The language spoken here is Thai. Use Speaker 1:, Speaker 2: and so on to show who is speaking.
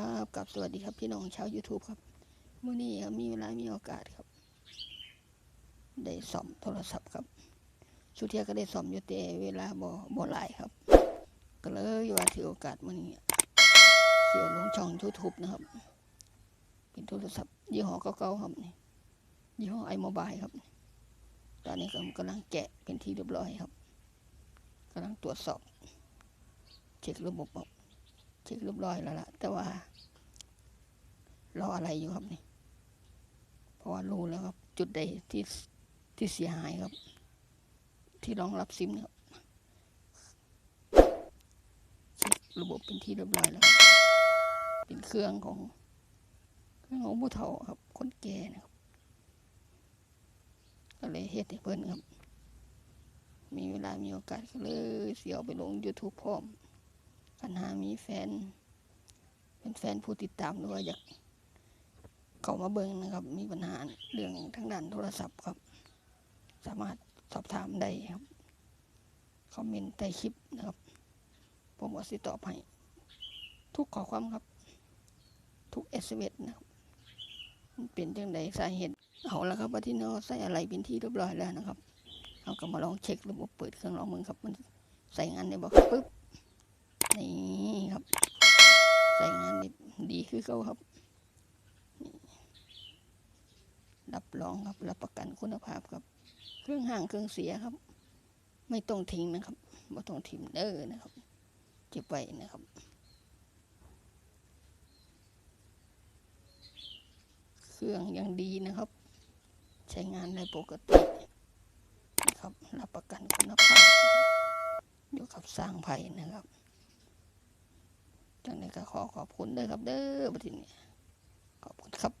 Speaker 1: ครับกับสวัสดีครับพี่น้องชาว YouTube ครับเมื่อนี้ครับมีเวลา มีโอกาสครับ ได้ซ่อมโทรศัพท์ครับสุดเทียก็ได้ซ่อมอยู่แต่เวลาบ่บ่หลายครับ ก็เลยว่าถือโอกาสมื่อนี้เสียวลงช่อง YouTube นะครับ เป็นโทรศัพท์ ยี่ห้อเก่าๆครับนี่ยี่ห้อไอโมบายครับ ตอนนี้ก็กำลังแกะเป็นที่เรียบร้อยครับกำลังตรวจสอบ เช็คระบบครับ เช็คเรียบร้อยแล้วล่ะ แต่ว่า รออะไรอยู่ครับนี่ เพราะว่ารู้แล้วครับ จุดใดที่ที่เสียหายครับ ที่รองรับซิมนะครับเช็คระบบเป็นที่เรียบร้อยแล้ว เป็นเครื่องของเครื่องของผู้เฒ่าครับ คนแก่นะครับก็เลยเฮ็ดให้เพิ่นครับ มีเวลามีโอกาสก็เลยเสียวไปลง YouTube พร้อม ปัญหามีแฟน เป็นแฟนผู้ติดตามหรือว่าอยากเข้ามาเบิ่งนะครับ มีปัญหาเรื่องทางด้านโทรศัพท์ครับ สามารถสอบถามได้ครับ คอมเมนต์ใต้คลิปนะครับ ผมก็สิตอบให้ทุกข้อความครับ ทุกเอสเนะครับมันเป็นจังใดสาเหตุเอาละครับว่าที่เราใส่อะไรเป็นที่เรียบร้อยแล้วนะครับเราก็มาลองเช็คระบบเปิดเครื่องลองมึงครับ มันใส่งานได้บ่ครับปึ๊บ นี่ครับ ใส่งานด้ดีคือเขาครับ รับรองครับ รับประกันคุณภาพครับ เครื่องห่างเครื่องเสียครับ ไม่ต้องทิ้งนะครับไม่ต้องทิ้งเด้อนะครับเก็บไว้นะครับ เครื่องยังดีนะครับ ใช้งานได้ปกตินะครับ รับประกันคุณภาพอยู่กับสร้างไผ่นะครับ จังไดก็ขอขอบคุณเด้อครับเด้อบัดทีนี้ขอบคุณครับ